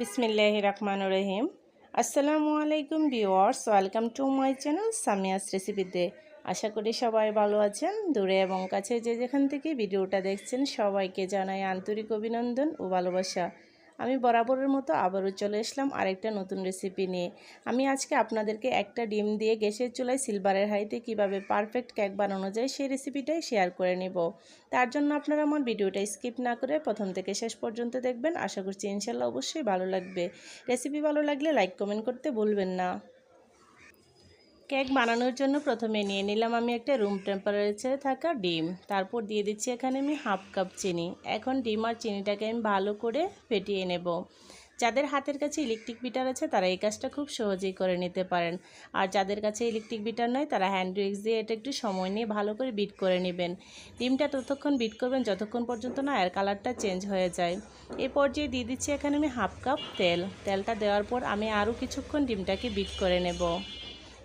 বিসমিল্লাহ রহমান রহিম। আসসালামু আলাইকুম viewers welcome to my channel Samia's রেসিপিতে। আশা করি সবাই ভালো আছেন। দূরে এবং কাছে যে যেখান থেকে ভিডিওটা দেখছেন, সবাইকে জানাই আন্তরিক অভিনন্দন ও ভালোবাসা। আমি বরাবরের মতো আবারও চলে এসলাম আরেকটা নতুন রেসিপি নিয়ে। আমি আজকে আপনাদেরকে একটা ডিম দিয়ে গ্যাসের চুলায় সিলভারের হাইতে কীভাবে পারফেক্ট কেক বানানো যায় সেই রেসিপিটাই শেয়ার করে নেব। তার জন্য আপনারা আমার ভিডিওটা স্কিপ না করে প্রথম থেকে শেষ পর্যন্ত দেখবেন। আশা করছি ইনশাল্লাহ অবশ্যই ভালো লাগবে। রেসিপি ভালো লাগলে লাইক কমেন্ট করতে ভুলবেন না। কেক বানানোর জন্য প্রথমে নিয়ে নিলাম আমি একটা রুম টেম্পারেচারে থাকা ডিম। তারপর দিয়ে দিচ্ছি এখানে আমি হাফ কাপ চিনি। এখন ডিম আর চিনিটাকে আমি ভালো করে ফেটিয়ে নেব। যাদের হাতের কাছে ইলেকট্রিক বিটার আছে, তারা এই কাজটা খুব সহজেই করে নিতে পারেন। আর যাদের কাছে ইলেকট্রিক বিটার নয়, তারা হ্যান্ড উইক্স দিয়ে এটা একটু সময় নিয়ে ভালো করে বিট করে নেবেন। ডিমটা ততক্ষণ বিট করবেন, যতক্ষণ পর্যন্ত না এর কালারটা চেঞ্জ হয়ে যায়। এই পর্যায়ে দিয়ে দিচ্ছি এখানে আমি হাফ কাপ তেল। তেলটা দেওয়ার পর আমি আরও কিছুক্ষণ ডিমটাকে বিট করে নেব।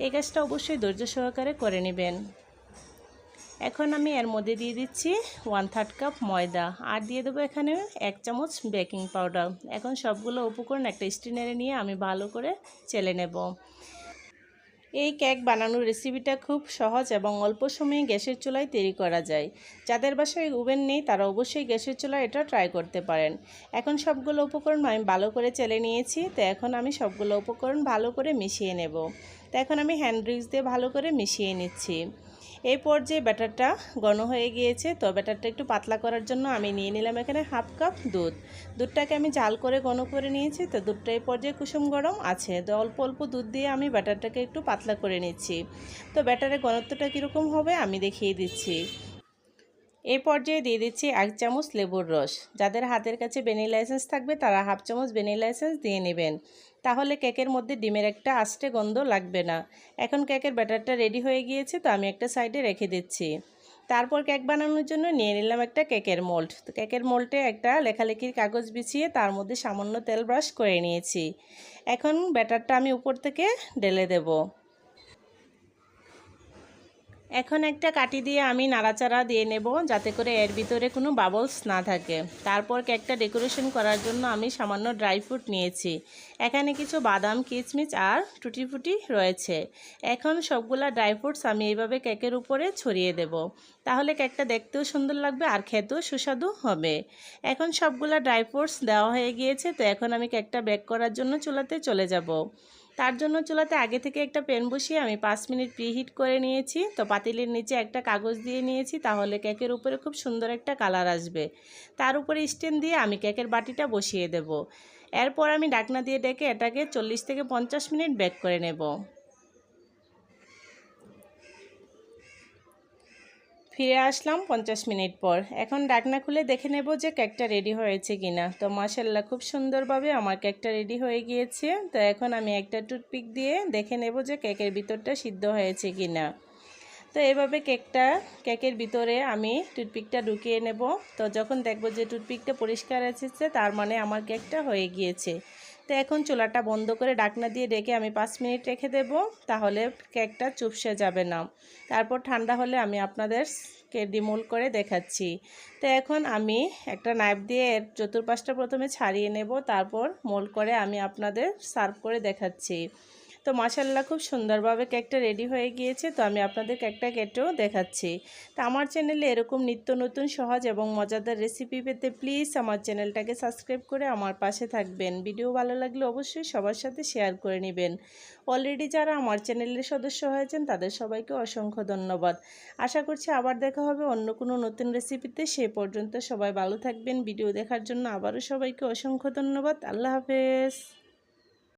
এই কাজটা অবশ্যই ধৈর্য সহকারে করে নেবেন। এখন আমি এর মধ্যে দিয়ে দিচ্ছি ওয়ান থার্ড কাপ ময়দা আর দিয়ে দেবো এখানে এক চামচ বেকিং পাউডার এখন সবগুলো উপকরণ একটা স্টিনারে নিয়ে আমি ভালো করে চেলে নেব। এই কেক বানানোর রেসিপিটা খুব সহজ এবং অল্প সময়ে গ্যাসের চুলায় তৈরি করা যায়। যাদের বাসায় ওভেন নেই, তারা অবশ্যই গ্যাসের চুলায় এটা ট্রাই করতে পারেন। এখন সবগুলো উপকরণ আমি ভালো করে চেলে নিয়েছি, তো এখন আমি সবগুলো উপকরণ ভালো করে মিশিয়ে নেব। তো এখন আমি হ্যান্ড রিক্স দিয়ে ভালো করে মিশিয়ে নিচ্ছি। এই পর্যায়ে ব্যাটারটা ঘন হয়ে গিয়েছে, তো ব্যাটারটা একটু পাতলা করার জন্য আমি নিয়ে নিলাম এখানে হাফ কাপ দুধ। দুধটাকে আমি জাল করে ঘন করে নিয়েছি, তো দুধটা এই পর্যায়ে কুসুম গরম আছে। তো অল্প অল্প দুধ দিয়ে আমি ব্যাটারটাকে একটু পাতলা করে নিচ্ছি। তো ব্যাটারের ঘনত্বটা কীরকম হবে আমি দেখিয়ে দিচ্ছি। এই পর্যায়ে দিয়ে দিচ্ছি এক চামচ লেবুর রস। যাদের হাতের কাছে ভ্যানিলা লাইসেন্স থাকবে, তারা হাফ চামচ ভ্যানিলা লাইসেন্স দিয়ে নেবেন। তাহলে কেকের মধ্যে ডিমের একটা আস্তে গন্ধ লাগবে না। এখন কেকের ব্যাটারটা রেডি হয়ে গিয়েছে, তো আমি একটা সাইডে রেখে দিচ্ছি। তারপর কেক বানানোর জন্য নিয়ে নিলাম একটা কেকের মোল্ড। তো কেকের মোল্ডে একটা লেখালেখির কাগজ বিছিয়ে তার মধ্যে সামান্য তেল ব্রাশ করে নিয়েছি। এখন ব্যাটারটা আমি উপর থেকে ঢেলে দেবো। এখন একটা কাটি দিয়ে আমি নাড়াচাড়া দিয়ে নেব যাতে করে এর ভিতরে কোনো বাবলস না থাকে। তারপর কেকটা ডেকোরেশন করার জন্য আমি সামান্য ড্রাই ফ্রুট নিয়েছি। এখানে কিছু বাদাম কিচমিচ আর টুটি ফুটি রয়েছে। এখন সবগুলা ড্রাই ফ্রুটস আমি এইভাবে কেকের উপরে ছড়িয়ে দেব। তাহলে কেকটা দেখতেও সুন্দর লাগবে আর খেতেও সুস্বাদু হবে। এখন সবগুলা ড্রাই ফ্রুটস দেওয়া হয়ে গিয়েছে, তো এখন আমি কেকটা বেক করার জন্য চুলাতে চলে যাব। তার জন্য চুলাতে আগে থেকে একটা প্যান বসিয়ে আমি পাঁচ মিনিট প্রিহিট করে নিয়েছি। তো পাতিলের নিচে একটা কাগজ দিয়ে নিয়েছি, তাহলে কেকের উপরে খুব সুন্দর একটা কালার আসবে। তার উপরে স্ট্যান্ড দিয়ে আমি কেকের বাটিটা বসিয়ে দেব। এরপর আমি ডাকনা দিয়ে ডেকে এটাকে চল্লিশ থেকে পঞ্চাশ মিনিট বেক করে নেব। ফিরে আসলাম পঞ্চাশ মিনিট পর। এখন ডাকনা খুলে দেখে নেব যে কেকটা রেডি হয়েছে কিনা। তো মাসাল্লাহ খুব সুন্দরভাবে আমার কেকটা রেডি হয়ে গিয়েছে। তো এখন আমি একটা টুথপিক দিয়ে দেখে নেব যে কেকের ভিতরটা সিদ্ধ হয়েছে কিনা। তো এভাবে কেকটা, কেকের ভিতরে আমি টুথপিকটা ঢুকিয়ে নেব। তো যখন দেখব যে টুথপিকটা পরিষ্কার এসেছে, তার মানে আমার কেকটা হয়ে গিয়েছে। তো এখন চুলাটা বন্ধ করে ডাকনা দিয়ে ডেকে আমি পাঁচ মিনিট রেখে দেব, তাহলে কেকটা চুপসে যাবে না। তারপর ঠান্ডা হলে আমি আপনাদের কে ডিমোল করে দেখাচ্ছি। তো এখন আমি একটা নাইফ দিয়ে এর চতুর্পাশটা প্রথমে ছাড়িয়ে নেব, তারপর মোল করে আমি আপনাদের সার্ভ করে দেখাচ্ছি। তো মাসাল্লাহ খুব সুন্দরভাবে কেকটা রেডি হয়ে গিয়েছে, তো আমি আপনাদের কেকটা কেটেও দেখাচ্ছি। তো আমার চ্যানেলে এরকম নিত্য নতুন, সহজ এবং মজাদার রেসিপি পেতে প্লিজ আমার চ্যানেলটাকে সাবস্ক্রাইব করে আমার পাশে থাকবেন। ভিডিও ভালো লাগলে অবশ্যই সবার সাথে শেয়ার করে নেবেন। অলরেডি যারা আমার চ্যানেলের সদস্য হয়েছেন, তাদের সবাইকে অসংখ্য ধন্যবাদ। আশা করছি আবার দেখা হবে অন্য কোনো নতুন রেসিপিতে সে পর্যন্ত সবাই ভালো থাকবেন। ভিডিও দেখার জন্য আবারও সবাইকে অসংখ্য ধন্যবাদ। আল্লাহ হাফেজ।